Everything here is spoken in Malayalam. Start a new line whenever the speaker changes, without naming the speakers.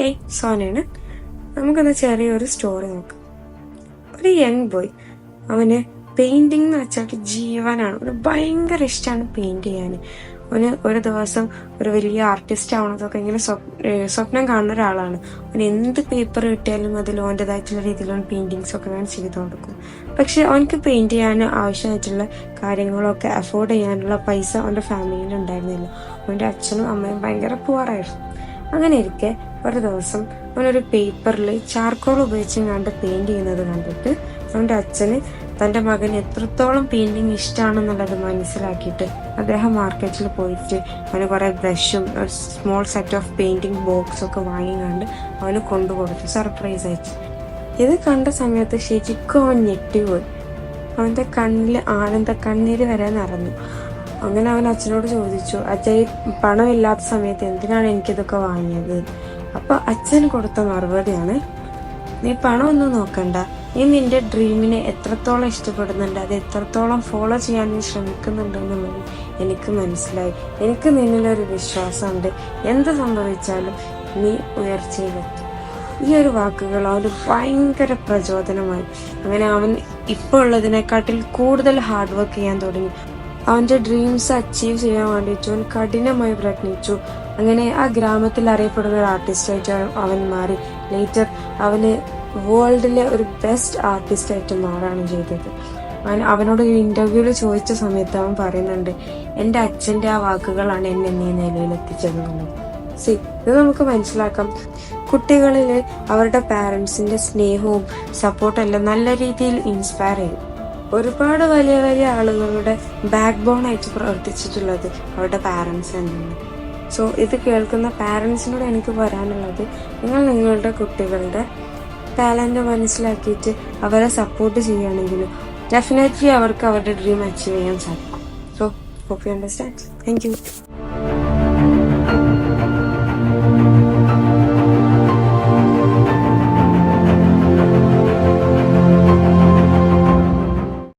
ഹേയ് സോനയാണ് നമുക്കൊന്ന് ചെറിയൊരു സ്റ്റോറി നോക്കാം. ഒരു യങ് ബോയ് അവന് പെയിന്റിംഗ് എന്ന് വെച്ചാൽ ജീവനാണ്. ഒരു ഭയങ്കര ഇഷ്ടമാണ് പെയിന്റ് ചെയ്യാൻ അവന് ഒരു ദിവസം ഒരു വലിയ ആർട്ടിസ്റ്റ് ആവണതൊക്കെ ഇങ്ങനെ സ്വപ്- സ്വപ്നം കാണുന്ന ഒരാളാണ്. അവൻ എന്ത് പേപ്പർ കിട്ടിയാലും അതിൽ ഓന്റെതായിട്ടുള്ള രീതിയിൽ പെയിന്റിങ്സ് ഒക്കെ ഞാൻ ചെയ്തു കൊടുക്കും. പക്ഷെ അവനക്ക് പെയിന്റ് ചെയ്യാൻ ആവശ്യമായിട്ടുള്ള കാര്യങ്ങളൊക്കെ അഫോർഡ് ചെയ്യാനുള്ള പൈസ അവന്റെ ഫാമിലിയിൽ ഉണ്ടായിരുന്നില്ല. അവന്റെ അച്ഛനും അമ്മയും ഭയങ്കര പുവറായിരുന്നു അങ്ങനെ ഇരിക്കെ ഒരു ദിവസം അവനൊരു പേപ്പറിൽ ചാർക്കോൾ ഉപയോഗിച്ച് കണ്ട് പെയിന്റ് ചെയ്യുന്നത് കണ്ടിട്ട് അവന്റെ അച്ഛന് തന്റെ മകന് എത്രത്തോളം പെയിന്റിങ് ഇഷ്ടമാണെന്നുള്ളത് മനസ്സിലാക്കിയിട്ട് അദ്ദേഹം മാർക്കറ്റിൽ പോയിട്ട് അവന് കുറെ ബ്രഷും ഒരു സ്മോൾ സെറ്റ് ഓഫ് പെയിന്റിങ് ബോക്സും ഒക്കെ വാങ്ങി കണ്ട് അവന് കൊണ്ടുകൊടുത്തു സർപ്രൈസ് അയച്ചു ഇത് കണ്ട സമയത്ത് ശരിക്കും അവൻ ഞെട്ടിപ്പോയി. അവന്റെ കണ്ണിൽ ആനന്ദ കണ്ണീര് വരെ നിറഞ്ഞു. അങ്ങനെ അവൻ അച്ഛനോട് ചോദിച്ചു അച്ഛൻ പണമില്ലാത്ത സമയത്ത് എന്തിനാണ് എനിക്കിതൊക്കെ വാങ്ങിയത്? അപ്പൊ അച്ഛൻ കൊടുത്ത മറുപടിയാണ് നീ പണമൊന്നും നോക്കണ്ട. നീ നിന്റെ ഡ്രീമിനെ എത്രത്തോളം ഇഷ്ടപ്പെടുന്നുണ്ട് അത് എത്രത്തോളം ഫോളോ ചെയ്യാൻ നീ ശ്രമിക്കുന്നുണ്ടെന്നുള്ളത് എനിക്ക് മനസ്സിലായി. എനിക്ക് നിന്നിലൊരു വിശ്വാസമുണ്ട്. എന്ത് സംഭവിച്ചാലും നീ ഉയർച്ചയിലെത്തും. ഈ ഒരു വാക്കുകൾ അവന് ഭയങ്കര പ്രചോദനമായി. അങ്ങനെ അവൻ ഇപ്പോൾ ഉള്ളതിനെക്കാട്ടിൽ കൂടുതൽ ഹാർഡ് വർക്ക് ചെയ്യാൻ തുടങ്ങി. അവന്റെ ഡ്രീംസ് അച്ചീവ് ചെയ്യാൻ വേണ്ടിയിട്ട് അവൻ കഠിനമായി പ്രയത്നിച്ചു. അങ്ങനെ ആ ഗ്രാമത്തിൽ അറിയപ്പെടുന്ന ഒരു ആർട്ടിസ്റ്റായിട്ട് അവൻ മാറി. ലേറ്റർ അവന് വേൾഡിലെ ഒരു ബെസ്റ്റ് ആർട്ടിസ്റ്റായിട്ട് മാറാണ് ചെയ്തത്. അവൻ അവനോട് ഒരു ഇന്റർവ്യൂവിൽ ചോദിച്ച സമയത്ത് അവൻ പറയുന്നുണ്ട് എന്റെ അച്ഛന്റെ ആ വാക്കുകളാണ് എന്നെ നീ നിലയിലെത്തിച്ചത് സി ഇത് നമുക്ക് മനസ്സിലാക്കാം. കുട്ടികളിൽ അവരുടെ പാരൻസിന്റെ സ്നേഹവും സപ്പോർട്ടും എല്ലാം നല്ല രീതിയിൽ ഇൻസ്പയർ ചെയ്യും. ഒരുപാട് വലിയ വലിയ ആളുകളുടെ ബാക്ക് ബോൺ ആയിട്ട് പ്രവർത്തിച്ചിട്ടുള്ളത് അവരുടെ പാരൻസ് തന്നെയാണ്. സോ ഇത് കേൾക്കുന്ന പാരൻസിനോട് എനിക്ക് പറയാനുള്ളത് നിങ്ങൾ നിങ്ങളുടെ കുട്ടികളുടെ ടാലന്റ് മനസ്സിലാക്കിയിട്ട് അവരെ സപ്പോർട്ട് ചെയ്യുകയാണെങ്കിൽ ഡെഫിനറ്റ്ലി അവർക്ക് അവരുടെ ഡ്രീം അച്ചീവ് ചെയ്യാൻ സാധിക്കും. So hope you understand thank you